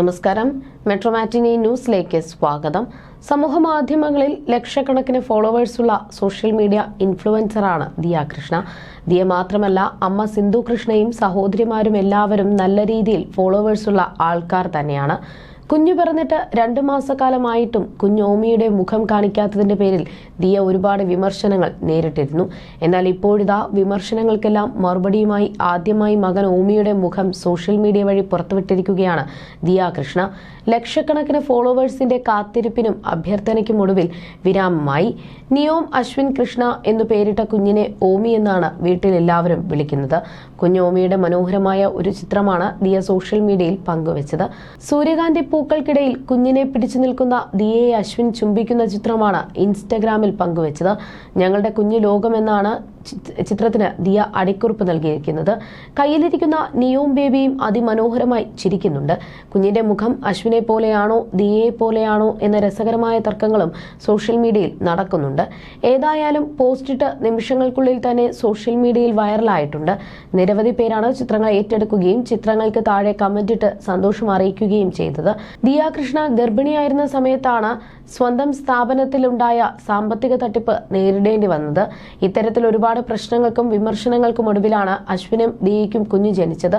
നമസ്കാരം. മെട്രോമാറ്റിനി ന്യൂസിലേക്ക് സ്വാഗതം. സമൂഹ മാധ്യമങ്ങളിൽ ലക്ഷക്കണക്കിന് ഫോളോവേഴ്സുള്ള സോഷ്യൽ മീഡിയ ഇൻഫ്ലുവൻസറാണ് ദിയ കൃഷ്ണ. ദിയ മാത്രമല്ല അമ്മ സിന്ധു കൃഷ്ണയും സഹോദരിമാരും എല്ലാവരും നല്ല രീതിയിൽ ഫോളോവേഴ്സുള്ള ആൾക്കാർ തന്നെയാണ്. കുഞ്ഞു പിറന്നിട്ട് രണ്ടു മാസക്കാലമായിട്ടും കുഞ്ഞോമിയുടെ മുഖം കാണിക്കാത്തതിന്റെ പേരിൽ ദിയ ഒരുപാട് വിമർശനങ്ങൾ നേരിട്ടിരുന്നു. എന്നാൽ ഇപ്പോഴിതാ വിമർശനങ്ങൾക്കെല്ലാം മറുപടിയുമായി ആദ്യമായി മകൻ ഓമിയുടെ മുഖം സോഷ്യൽ മീഡിയ വഴി പുറത്തുവിട്ടിരിക്കുകയാണ് ദിയ കൃഷ്ണ. ലക്ഷക്കണക്കിന് ഫോളോവേഴ്സിന്റെ കാത്തിരിപ്പിനും അഭ്യർത്ഥനയ്ക്കും ഒടുവിൽ വിരാമമായി. നിയോം അശ്വിൻ കൃഷ്ണ എന്നു പേരിട്ട കുഞ്ഞിനെ ഓമി എന്നാണ് വീട്ടിൽ എല്ലാവരും വിളിക്കുന്നത് കുഞ്ഞോമിയുടെ മനോഹരമായ ഒരു ചിത്രമാണ് ദിയ സോഷ്യൽ മീഡിയയിൽ പങ്കുവച്ചത്. സൂര്യകാന്തി പൂക്കൾക്കിടയിൽ കുഞ്ഞിനെ പിടിച്ചു നിൽക്കുന്ന ദിയയെ അശ്വിൻ ചുംബിക്കുന്ന ചിത്രമാണ് ഇൻസ്റ്റഗ്രാമിൽ പങ്കുവച്ചത്. ഞങ്ങളുടെ കുഞ്ഞു ലോകമെന്നാണ് ചിത്രത്തിന് ദിയ അടിക്കുറിപ്പ് നൽകിയിരിക്കുന്നത്. കയ്യിലിരിക്കുന്ന നിയോം ബേബിയും അതിമനോഹരമായി ചിരിക്കുന്നുണ്ട്. കുഞ്ഞിന്റെ മുഖം അശ്വിനെ പോലെയാണോ ദിയയെ പോലെയാണോ എന്ന രസകരമായ തർക്കങ്ങളും സോഷ്യൽ മീഡിയയിൽ നടക്കുന്നുണ്ട്. ഏതായാലും പോസ്റ്റിട്ട് നിമിഷങ്ങൾക്കുള്ളിൽ തന്നെ സോഷ്യൽ മീഡിയയിൽ വൈറലായിട്ടുണ്ട്. നിരവധി പേരാണ് ചിത്രങ്ങൾ ഏറ്റെടുക്കുകയും ചിത്രങ്ങൾക്ക് താഴെ കമന്റ് ഇട്ട് സന്തോഷം അറിയിക്കുകയും ചെയ്തത്. ദിയ കൃഷ്ണ ഗർഭിണിയായിരുന്ന സമയത്താണ് സ്വന്തം സ്ഥാപനത്തിലുണ്ടായ സാമ്പത്തിക തട്ടിപ്പ് നേരിടേണ്ടി വന്നത്. ഇത്തരത്തിൽ ഒരുപാട് പ്രശ്നങ്ങൾക്കും വിമർശനങ്ങൾക്കും ഒടുവിലാണ് അശ്വിനും ദിയയ്ക്കും കുഞ്ഞു ജനിച്ചത്.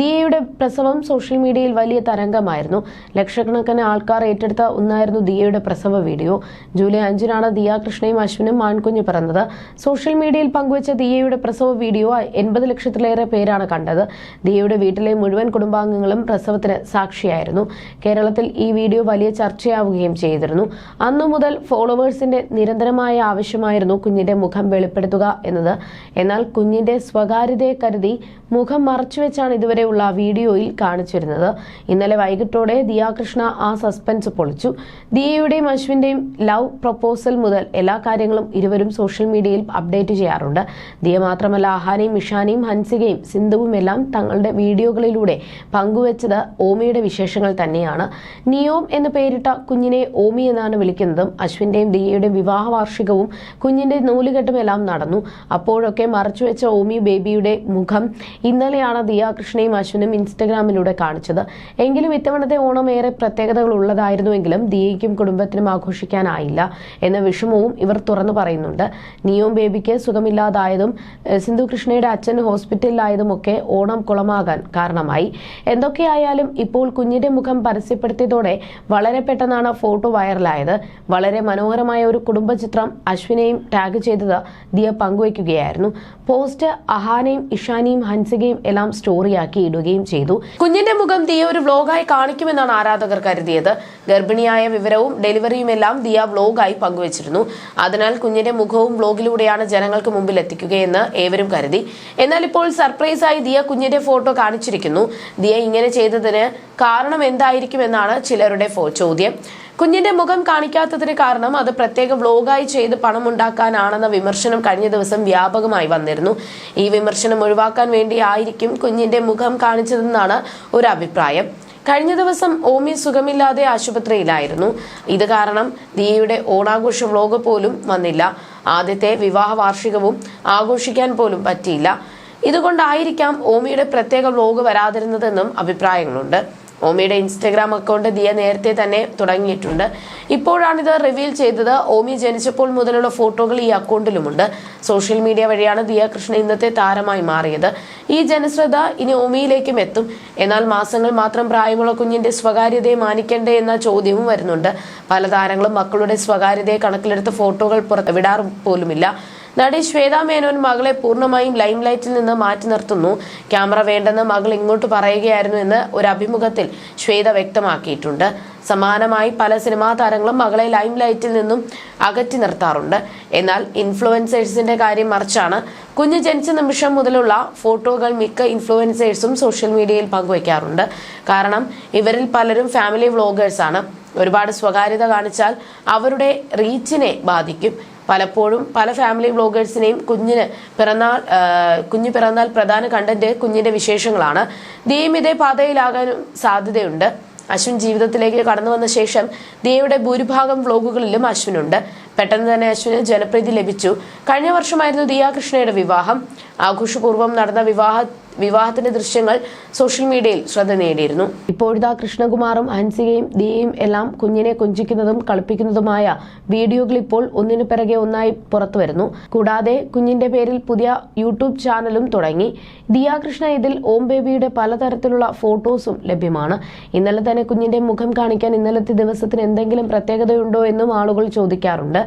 ദിയയുടെ പ്രസവം സോഷ്യൽ മീഡിയയിൽ വലിയ തരംഗമായിരുന്നു. ലക്ഷക്കണക്കിന് ആൾക്കാർ ഏറ്റെടുത്ത ഒന്നായിരുന്നു ദിയയുടെ പ്രസവ വീഡിയോ. ജൂലൈ അഞ്ചിനാണ് ദിയ കൃഷ്ണയും അശ്വിനും ആൺകുഞ്ഞു പിറന്നത്. സോഷ്യൽ മീഡിയയിൽ പങ്കുവച്ച ദിയയുടെ പ്രസവ വീഡിയോ എൺപത് ലക്ഷത്തിലേറെ പേരാണ് കണ്ടത്. ദിയയുടെ വീട്ടിലെ മുഴുവൻ കുടുംബാംഗങ്ങളും പ്രസവത്തിന് സാക്ഷിയായിരുന്നു. കേരളത്തിൽ ഈ വീഡിയോ വലിയ ചർച്ചയാവുകയും ചെയ്തിരുന്നു. അന്നു മുതൽ ഫോളോവേഴ്സിന്റെ നിരന്തരമായ ആവശ്യമായിരുന്നു കുഞ്ഞിന്റെ മുഖം വെളിപ്പെടുത്തുക എന്നത്. എന്നാൽ കുഞ്ഞിന്റെ സ്വകാര്യതയെ കരുതി മുഖം മറച്ചുവെച്ചാണ് ഇതുവരെയുള്ള വീഡിയോയിൽ കാണിച്ചിരുന്നത്. ഇന്നലെ വൈകിട്ടോടെ ദിയാകൃഷ്ണ ആ സസ്പെൻസ് പൊളിച്ചു. ദിയയുടെയും അശ്വിന്റെയും ലവ് പ്രപ്പോസൽ മുതൽ എല്ലാ കാര്യങ്ങളും ഇരുവരും സോഷ്യൽ മീഡിയയിൽ അപ്ഡേറ്റ് ചെയ്യാറുണ്ട്. ദിയ മാത്രമല്ല അഹാനയും ഇഷാനയും ഹൻസികയും സിന്ധുവും എല്ലാം തങ്ങളുടെ വീഡിയോകളിലൂടെ പങ്കുവച്ചത് ഓമിയുടെ വിശേഷങ്ങൾ തന്നെയാണ്. നിയോം എന്ന് പേരിട്ട കുഞ്ഞിനെ ഓമി എന്നാണ് വിളിക്കുന്നതും അശ്വിന്റെയും ദിയയുടെയും വിവാഹ വാർഷികവും കുഞ്ഞിന്റെ നൂലുകെട്ടും എല്ലാം നടന്നു. അപ്പോഴൊക്കെ മറച്ചു വെച്ച ഓമി ബേബിയുടെ മുഖം ഇന്നലെയാണ് ദിയാകൃഷ്ണയും അശ്വിനും ഇൻസ്റ്റഗ്രാമിലൂടെ കാണിച്ചത്. എങ്കിലും ഇത്തവണത്തെ ഓണം ഏറെ പ്രത്യേകതകൾ ഉള്ളതായിരുന്നുവെങ്കിലും ദിയയ്ക്കും കുടുംബത്തിനും ആഘോഷിക്കാനായില്ല എന്ന വിഷമവും ഇവർ തുറന്നു പറയുന്നുണ്ട്. നിയോം ബേബിക്ക് സുഖമില്ലാതായതും സിന്ധു കൃഷ്ണയുടെ അച്ഛൻ ഹോസ്പിറ്റലിലായതും ഒക്കെ ഓണം കുളമാകാൻ കാരണമായി. എന്തൊക്കെയായാലും ഇപ്പോൾ കുഞ്ഞിന്റെ മുഖം പരസ്യപ്പെടുത്തിയതോടെ വളരെ പെട്ടെന്നാണ് ഫോട്ടോ വൈറലായത്. വളരെ മനോഹരമായ ഒരു കുടുംബചിത്രം അശ്വിനെയും ടാഗ് ചെയ്തത് ദിയ പങ്കുവയ്ക്കുകയായിരുന്നു പോസ്റ്റ് അഹാനയും ഇഷാനിയും ഹൻസികയും എല്ലാം സ്റ്റോറിയാക്കി ഇടുകയും ചെയ്തു. കുഞ്ഞിന്റെ മുഖം ദിയ ഒരു വ്ലോഗായി കാണിക്കുമെന്നാണ് ആരാധകർ കരുതിയത്. ഗർഭിണിയായ വിവരവും ഡെലിവറിയും എല്ലാം ദിയ വ്ലോഗായി പങ്കുവച്ചിരുന്നു. അതിനാൽ കുഞ്ഞിന്റെ മുഖവും വ്ലോഗിലൂടെയാണ് ജനങ്ങൾക്ക് മുമ്പിൽ എത്തിക്കുകയെന്ന് ഏവരും കരുതി. എന്നാൽ ഇപ്പോൾ സർപ്രൈസായി ദിയ കുഞ്ഞിന്റെ ഫോട്ടോ കാണിച്ചിരിക്കുന്നു. ദിയ ഇങ്ങനെ ചെയ്തതിന് കാരണം എന്തായിരിക്കുമെന്നാണ് ചിലരുടെ ചോദ്യം. കുഞ്ഞിന്റെ മുഖം കാണിക്കാത്തതിന് കാരണം അത് പ്രത്യേക വ്ലോഗായി ചെയ്ത് പണം ഉണ്ടാക്കാനാണെന്ന വിമർശനം കഴിഞ്ഞ ദിവസം വ്യാപകമായി വന്നിരുന്നു. ഈ വിമർശനം ഒഴിവാക്കാൻ വേണ്ടി ആയിരിക്കും കുഞ്ഞിന്റെ മുഖം കാണിച്ചതെന്നാണ് ഒരു അഭിപ്രായം. കഴിഞ്ഞ ദിവസം ഓമി സുഖമില്ലാതെ ആശുപത്രിയിലായിരുന്നു. ഇത് കാരണം ദിയയുടെ ഓണാഘോഷ വ്ലോഗ് പോലും വന്നില്ല. ആദ്യത്തെ വിവാഹ വാർഷികവും ആഘോഷിക്കാൻ പോലും പറ്റിയില്ല. ഇതുകൊണ്ടായിരിക്കാം ഓമിയുടെ പ്രത്യേക വ്ലോഗ് വരാതിരുന്നതെന്നും അഭിപ്രായങ്ങളുണ്ട്. ഓമിയുടെ ഇൻസ്റ്റഗ്രാം അക്കൗണ്ട് ദിയ നേരത്തെ തന്നെ തുടങ്ങിയിട്ടുണ്ട്. ഇപ്പോഴാണിത് റിവീൽ ചെയ്തത്. ഓമി ജനിച്ചപ്പോൾ മുതലുള്ള ഫോട്ടോകൾ ഈ അക്കൗണ്ടിലുമുണ്ട്. സോഷ്യൽ മീഡിയ വഴിയാണ് ദിയ കൃഷ്ണ ഇന്നത്തെ താരമായി മാറിയത്. ഈ ജനശ്രദ്ധ ഇനി ഓമിയിലേക്കും എത്തും. എന്നാൽ മാസങ്ങൾ മാത്രം പ്രായമുള്ള കുഞ്ഞിന്റെ സ്വകാര്യതയെ മാനിക്കണ്ടേ എന്ന ചോദ്യവും വരുന്നുണ്ട്. പല താരങ്ങളും മക്കളുടെ സ്വകാര്യതയെ കണക്കിലെടുത്ത് ഫോട്ടോകൾ പുറത്ത് വിടാറ് പോലുമില്ല. നടി ശ്വേത മേനോൻ മകളെ പൂർണമായും ലൈം ലൈറ്റിൽ നിന്ന് മാറ്റി നിർത്തുന്നു. ക്യാമറ വേണ്ടെന്ന് മകൾ ഇങ്ങോട്ട് പറയുകയായിരുന്നു എന്ന് ഒരു അഭിമുഖത്തിൽ ശ്വേത വ്യക്തമാക്കിയിട്ടുണ്ട്. സമാനമായി പല സിനിമാ താരങ്ങളും മകളെ ലൈം ലൈറ്റിൽ നിന്നും അകറ്റി നിർത്താറുണ്ട്. എന്നാൽ ഇൻഫ്ലുവൻസേഴ്സിന്റെ കാര്യം മറിച്ചാണ്. കുഞ്ഞ് ജനിച്ച നിമിഷം മുതലുള്ള ഫോട്ടോകൾ മിക്ക ഇൻഫ്ലുവൻസേഴ്സും സോഷ്യൽ മീഡിയയിൽ പങ്കുവയ്ക്കാറുണ്ട്. കാരണം ഇവരിൽ പലരും ഫാമിലി വ്ളോഗേഴ്സാണ്. ഒരുപാട് സ്വകാര്യത കാണിച്ചാൽ അവരുടെ റീച്ചിനെ ബാധിക്കും. പലപ്പോഴും പല ഫാമിലി വ്ളോഗേഴ്സിനെയും കുഞ്ഞിന് പിറന്നാൾ കുഞ്ഞു പിറന്നാൾ പ്രധാന കണ്ടന്റ് കുഞ്ഞിന്റെ വിശേഷങ്ങളാണ്. ദിയയും ഇതേ പാതയിലാകാനും സാധ്യതയുണ്ട്. അശ്വിൻ ജീവിതത്തിലേക്ക് കടന്നു വന്ന ശേഷം ദിയയുടെ ഭൂരിഭാഗം വ്ളോഗുകളിലും അശ്വിനുണ്ട്. പെട്ടെന്ന് തന്നെ അശ്വിന് ജനപ്രീതി ലഭിച്ചു. കഴിഞ്ഞ വർഷമായിരുന്നു ദിയാകൃഷ്ണയുടെ വിവാഹം. ആഘോഷപൂർവം നടന്ന വിവാഹ വിവാഹത്തിന്റെ ദൃശ്യങ്ങൾ സോഷ്യൽ മീഡിയയിൽ ശ്രദ്ധ നേടിയിരുന്നു. ഇപ്പോഴിതാ കൃഷ്ണകുമാറും ഹൻസികയും ദിയയും എല്ലാം കുഞ്ഞിനെ കൊഞ്ചിക്കുന്നതും കളിപ്പിക്കുന്നതുമായ വീഡിയോകൾ ഇപ്പോൾ ഒന്നിനു പിറകെ ഒന്നായി പുറത്തുവരുന്നു. കൂടാതെ കുഞ്ഞിന്റെ പേരിൽ പുതിയ യൂട്യൂബ് ചാനലും തുടങ്ങി. ദിയാകൃഷ്ണ ഇതിൽ ഓം ബേബിയുടെ പലതരത്തിലുള്ള ഫോട്ടോസും ലഭ്യമാണ്. ഇന്നലെ തന്നെ കുഞ്ഞിന്റെ മുഖം കാണിക്കാൻ ഇന്നലത്തെ ദിവസത്തിന് എന്തെങ്കിലും പ്രത്യേകതയുണ്ടോ എന്നും ആളുകൾ ചോദിക്കാറുണ്ട്.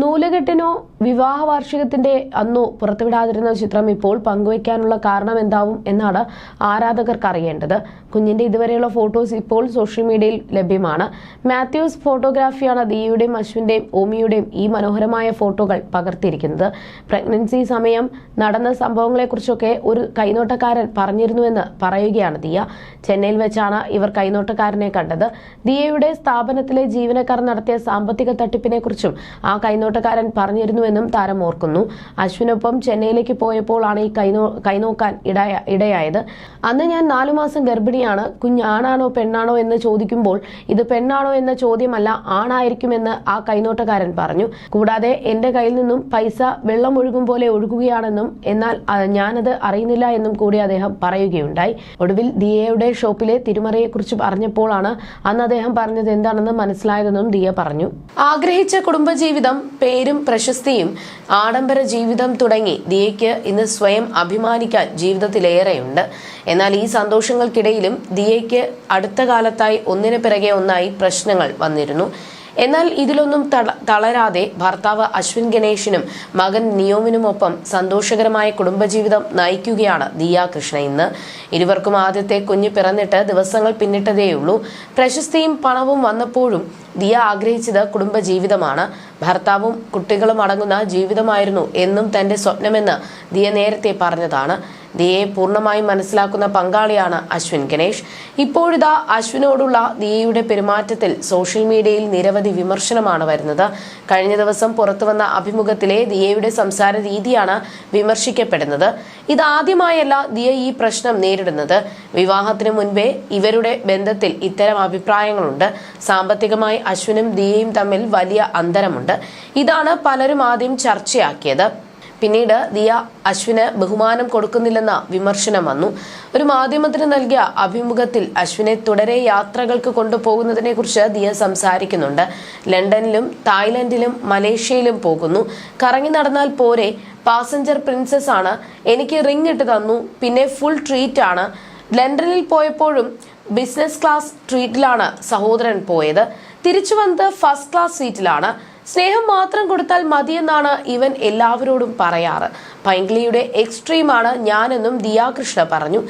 നൂലുകെട്ടിനോ വിവാഹ വാർഷികത്തിന്റെ അന്നോ പുറത്തുവിടാതിരുന്ന ചിത്രം ഇപ്പോൾ പങ്കുവയ്ക്കാനുള്ള കാരണം എന്താവും എന്നാണ് ആരാധകർക്ക് അറിയേണ്ടത്. കുഞ്ഞിന്റെ ഇതുവരെയുള്ള ഫോട്ടോസ് ഇപ്പോൾ സോഷ്യൽ മീഡിയയിൽ ലഭ്യമാണ്. മാത്യൂസ് ഫോട്ടോഗ്രാഫിയാണ് ദിയുടെയും അശ്വിന്റെയും ഓമിയുടെയും ഈ മനോഹരമായ ഫോട്ടോകൾ പകർത്തിയിരിക്കുന്നത്. പ്രഗ്നൻസി സമയം നടന്ന സംഭവങ്ങളെക്കുറിച്ചൊക്കെ ഒരു കൈനോട്ടക്കാരൻ പറഞ്ഞിരുന്നുവെന്ന് പറയുകയാണ് ദിയ. ചെന്നൈയിൽ വെച്ചാണ് ഇവർ കൈനോട്ടക്കാരനെ കണ്ടത്. ദിയയുടെ സ്ഥാപനത്തിലെ ജീവനക്കാർ നടത്തിയ സാമ്പത്തിക തട്ടിപ്പിനെക്കുറിച്ചും ആ കൈനോട്ടക്കാരൻ പറഞ്ഞിരുന്നുവെന്നും താരം ഓർക്കുന്നു. അശ്വിനൊപ്പം ചെന്നൈയിലേക്ക് പോയപ്പോഴാണ് ഈ കൈനോ കൈനോക്കാൻ ഇടയ ഇടയായത്. അന്ന് ഞാൻ നാലു മാസം ഗർഭിണിയാണ്. കുഞ്ഞ് ആണാണോ പെണ്ണാണോ എന്ന് ചോദിക്കുമ്പോൾ ഇത് പെണ്ണാണോ എന്ന ചോദ്യമല്ല ആണായിരിക്കുമെന്ന് ആ കൈനോട്ടക്കാരൻ പറഞ്ഞു. കൂടാതെ എന്റെ കയ്യിൽ നിന്നും പൈസ വെള്ളം ഒഴുകും പോലെ ഒഴുകുകയാണെന്നും എന്നാൽ ഞാനത് അറിയുന്നില്ല എന്നും കൂടി അദ്ദേഹം പറയുകയുണ്ടായി. ഒടുവിൽ ദിയയുടെ ഷോപ്പിലെ തിരുമറയെക്കുറിച്ച് പറഞ്ഞപ്പോഴാണ് അന്ന് അദ്ദേഹം പറഞ്ഞത് എന്താണെന്ന് മനസ്സിലായതെന്നും ദിയ പറഞ്ഞു. ആഗ്രഹിച്ച കുടുംബജീവിതം പേരും പ്രശസ്തിയും ആഡംബര ജീവിതം തുടങ്ങി ദിയയ്ക്ക് ഇന്ന് സ്വയം അഭിമാനിക്കാൻ ജീവിതത്തിലേറെയുണ്ട്. എന്നാൽ ഈ സന്തോഷങ്ങൾക്കിടയിലും ദിയയ്ക്ക് അടുത്ത കാലത്തായി ഒന്നിനു പിറകെ ഒന്നായി പ്രശ്നങ്ങൾ വന്നിരുന്നു. എന്നാൽ ഇതിലൊന്നും തളരാതെ ഭർത്താവ് അശ്വിൻ ഗണേഷിനും മകൻ നിയോമിനുമൊപ്പം സന്തോഷകരമായ കുടുംബജീവിതം നയിക്കുകയാണ് ദിയ കൃഷ്ണ ഇന്ന്. ഇരുവർക്കും ആദ്യത്തെ കുഞ്ഞ് പിറന്നിട്ട് ദിവസങ്ങൾ പിന്നിട്ടതേയുള്ളൂ. പ്രശസ്തിയും പണവും വന്നപ്പോഴും ദിയ ആഗ്രഹിച്ചത് കുടുംബജീവിതമാണ്. ഭർത്താവും കുട്ടികളും അടങ്ങുന്ന ജീവിതമായിരുന്നു എന്നും തന്റെ സ്വപ്നമെന്ന് ദിയ നേരത്തെ പറഞ്ഞതാണ്. ദിയയെ പൂർണമായും മനസ്സിലാക്കുന്ന പങ്കാളിയാണ് അശ്വിൻ ഗണേഷ്. ഇപ്പോഴിതാ അശ്വിനോടുള്ള ദിയയുടെ പെരുമാറ്റത്തിൽ സോഷ്യൽ മീഡിയയിൽ നിരവധി വിമർശനമാണ് വരുന്നത്. കഴിഞ്ഞ ദിവസം പുറത്തുവന്ന അഭിമുഖത്തിലെ ദിയയുടെ സംസാര രീതിയാണ് വിമർശിക്കപ്പെടുന്നത്. ഇതാദ്യമായല്ല ദിയ ഈ പ്രശ്നം നേരിടുന്നത്. വിവാഹത്തിന് മുൻപേ ഇവരുടെ ബന്ധത്തിൽ ഇത്തരം അഭിപ്രായങ്ങളുണ്ട്. സാമ്പത്തികമായി അശ്വിനും ദിയയും തമ്മിൽ വലിയ അന്തരമുണ്ട്. ഇതാണ് പലരും ആദ്യം ചർച്ചയാക്കിയത്. പിന്നീട് ദിയ അശ്വിന് ബഹുമാനം കൊടുക്കുന്നില്ലെന്ന വിമർശനം വന്നു. ഒരു മാധ്യമത്തിന് നൽകിയ അഭിമുഖത്തിൽ അശ്വിനെ തുടരെ യാത്രകൾക്ക് കൊണ്ടുപോകുന്നതിനെ കുറിച്ച് ദിയ സംസാരിക്കുന്നുണ്ട്. ലണ്ടനിലും തായ്ലൻഡിലും മലേഷ്യയിലും പോകുന്നു. കറങ്ങി നടന്നാൽ പോരെ പാസഞ്ചർ പ്രിൻസസ് ആണ്. എനിക്ക് റിംഗ് ഇട്ട് തന്നു. പിന്നെ ഫുൾ ട്രീറ്റ് ആണ്. ലണ്ടനിൽ പോയപ്പോഴും ബിസിനസ് ക്ലാസ് ട്രീറ്റിലാണ് സഹോദരൻ പോയത്. തിരിച്ചു വന്നത് ഫസ്റ്റ് ക്ലാസ് സീറ്റിലാണ്. സ്നേഹം മാത്രം കൊടുത്താൽ മതിയെന്നാണ് ഇവൻ എല്ലാവരോടും പറയാറ്. പൈംഗ്ലിയുടെ എക്സ്ട്രീമാണ് ഞാനെന്നും ദിയ കൃഷ്ണ പറഞ്ഞു.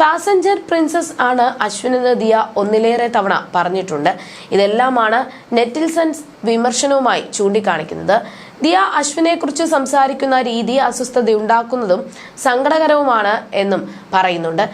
പാസഞ്ചർ പ്രിൻസസ് ആണ് അശ്വിനെന്ന് ദിയ ഒന്നിലേറെ തവണ പറഞ്ഞിട്ടുണ്ട്. ഇതെല്ലാമാണ് നെറ്റിൽസൺസ് വിമർശനവുമായി ചൂണ്ടിക്കാണിക്കുന്നത്. ദിയ അശ്വിനെക്കുറിച്ച് സംസാരിക്കുന്ന രീതി അസ്വസ്ഥതയുണ്ടാക്കുന്നതും സങ്കടകരവുമാണ് എന്നും പറയുന്നുണ്ട്.